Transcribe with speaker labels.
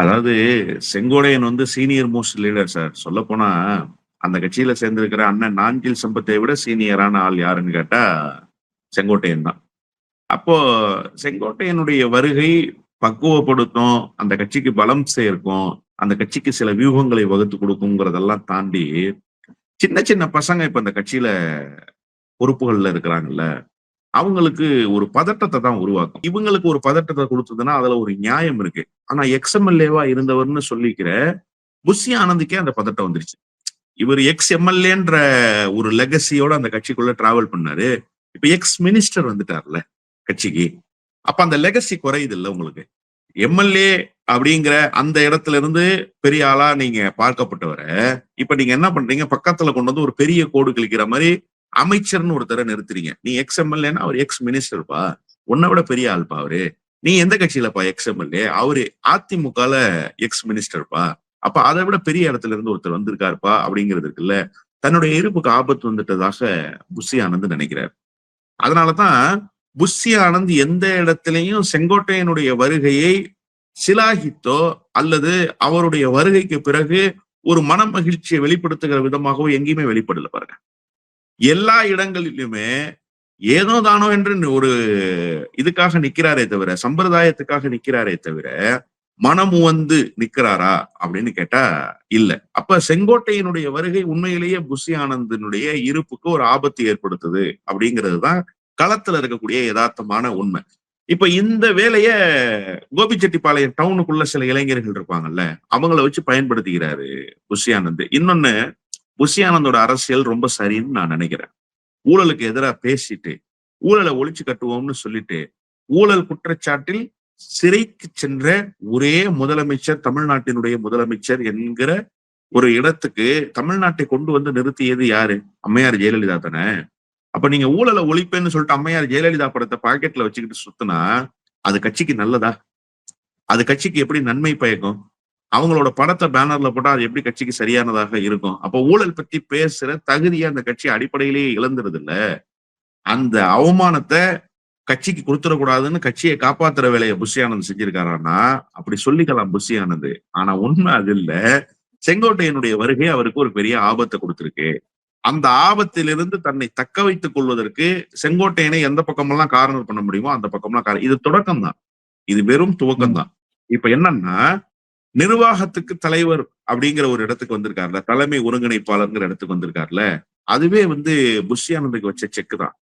Speaker 1: அதாவது செங்கோடையன் வந்து senior most leader sir சொல்ல போனா அந்த கட்சியில சேர்ந்திருக்கிற அண்ணன் நாஞ்சில் சம்பத்தை விட சீனியரான ஆள் யாருன்னு கேட்டா செங்கோட்டையன் தான். அப்போ செங்கோட்டையனுடைய வருகை பக்குவப்படுத்தும் அந்த கட்சிக்கு பலம் சேர்க்கும் அந்த கட்சிக்கு சில வியூகங்களை வகுத்து கொடுக்குங்கிறதெல்லாம் தாண்டி சின்ன சின்ன பசங்க இப்ப இந்த கட்சியில பொறுப்புகள்ல இருக்கிறாங்கல்ல அவங்களுக்கு ஒரு பதட்டத்தை தான் உருவாக்கும். இவங்களுக்கு ஒரு பதட்டத்தை கொடுத்ததுன்னா அதுல ஒரு நியாயம் இருக்கு. ஆனா எக்ஸ்எம்எல்ஏவா இருந்தவர்னு சொல்லிக்கிற புஷி ஆனந்துக்கே அந்த பதட்டம் வந்துருச்சு. இவர் எக்ஸ் எம்எல்ஏன்ற ஒரு லெகசியோட அந்த கட்சிக்குள்ள டிராவல் பண்ணாரு. இப்ப எக்ஸ் மினிஸ்டர் வந்துட்டார்ல கட்சிக்கு. அப்ப அந்த லெகசி குறையுது இல்ல உங்களுக்கு எம்எல்ஏ அப்படிங்கிற அந்த இடத்துல இருந்து பெரிய ஆளா நீங்க பார்க்கப்பட்டவரை இப்ப நீங்க என்ன பண்றீங்க? பக்கத்துல கொண்டு வந்து ஒரு பெரிய கோடு கிழிக்கிற மாதிரி அமைச்சர்னு ஒருத்தரை நிறுத்துறீங்க. நீ எக்ஸ் எம்எல்ஏன்னா அவர் எக்ஸ் மினிஸ்டர்ப்பா உன்னை விட பெரிய ஆள்பா அவரு. நீ எந்த கட்சியிலப்பா எக்ஸ் எம்எல்ஏ அவரு அதிமுகல எக்ஸ் மினிஸ்டர்ப்பா அப்ப அதை விட பெரிய இடத்துல இருந்து ஒருத்தர் வந்திருக்காருப்பா அப்படிங்கிறது இருக்குல்ல. தன்னுடைய இருப்புக்கு ஆபத்து வந்துட்டதாக புஷி ஆனந்த் நினைக்கிறார். அதனாலதான் புஷி ஆனந்த் எந்த இடத்திலையும் செங்கோட்டையனுடைய வருகையை சிலாகித்தோ அல்லது அவருடைய வருகைக்கு பிறகு ஒரு மன மகிழ்ச்சியை வெளிப்படுத்துகிற விதமாகவோ எங்கேயுமே வெளிப்படல பாருங்க. எல்லா இடங்களிலுமே ஏதோ தானோ என்று ஒரு இதுக்காக நிக்கிறாரே தவிர சம்பிரதாயத்துக்காக நிக்கிறாரே தவிர மனமு வந்து நிக்கிறாரா அப்படின்னு கேட்டா இல்ல. அப்ப செங்கோட்டையினுடைய வருகை உண்மையிலேயே புஷி ஆனந்தனுடைய இருப்புக்கு ஒரு ஆபத்து ஏற்படுத்துது அப்படிங்கிறது தான் களத்துல இருக்கக்கூடிய யதார்த்தமான உண்மை. இப்ப இந்த வேலைய கோபிச்செட்டிப்பாளையம் டவுனுக்குள்ள சில இளைஞர்கள் இருப்பாங்கல்ல அவங்கள வச்சு பயன்படுத்திக்கிறாரு புஷி ஆனந்த். இன்னொன்னு புஷி ஆனந்தோட அரசியல் ரொம்ப சரின்னு நான் நினைக்கிறேன். ஊழலுக்கு எதிராக பேசிட்டு ஊழலை ஒழிச்சு கட்டுவோம்னு சொல்லிட்டு ஊழல் குற்றச்சாட்டில் சிறைக்கு சென்ற ஒரே முதலமைச்சர் தமிழ்நாட்டினுடைய முதலமைச்சர் என்கிற ஒரு இடத்துக்கு தமிழ்நாட்டை கொண்டு வந்து நிறுத்தியது யாரு? அம்மையார் ஜெயலலிதா தானே. அப்ப நீங்க ஊழலை ஒழிப்பேன்னு சொல்லிட்டு அம்மையார் ஜெயலலிதா படத்தை பாக்கெட்ல வச்சுக்கிட்டு சுத்தினா அது கட்சிக்கு நல்லதா? அது கட்சிக்கு எப்படி நன்மை பயக்கும்? அவங்களோட படத்தை பேனர்ல போட்டா அது எப்படி கட்சிக்கு சரியானதாக இருக்கும்? அப்ப ஊழல் பத்தி பேசுற தகுதியை அந்த கட்சி அடிப்படையிலேயே இழந்துருது இல்ல அந்த அவமானத்தை கட்சிக்கு கொடுத்துடக்கூடாதுன்னு கட்சியை காப்பாத்துற வேலையை புஷியானந்த் செஞ்சிருக்காரான்னா அப்படி சொல்லிக்கலாம் புஷியானந்த் ஆனா உண்மை அது இல்ல. செங்கோட்டையனுடைய வருகை அவருக்கு ஒரு பெரிய ஆபத்தை கொடுத்திருக்கு. அந்த ஆபத்திலிருந்து தன்னை தக்க வைத்துக் கொள்வதற்கு செங்கோட்டையனை எந்த பக்கமெல்லாம் காரணம் பண்ண முடியுமோ அந்த பக்கம்லாம் காரணம் இது தொடக்கம் தான் இது வெறும் துவக்கம் தான் இப்ப என்னன்னா நிர்வாகத்துக்கு தலைவர் அப்படிங்கிற ஒரு இடத்துக்கு வந்திருக்காருல தலைமை ஒருங்கிணைப்பாளர்ங்கிற இடத்துக்கு வந்திருக்காருல அதுவே வந்து புஷி வச்ச செக் தான்.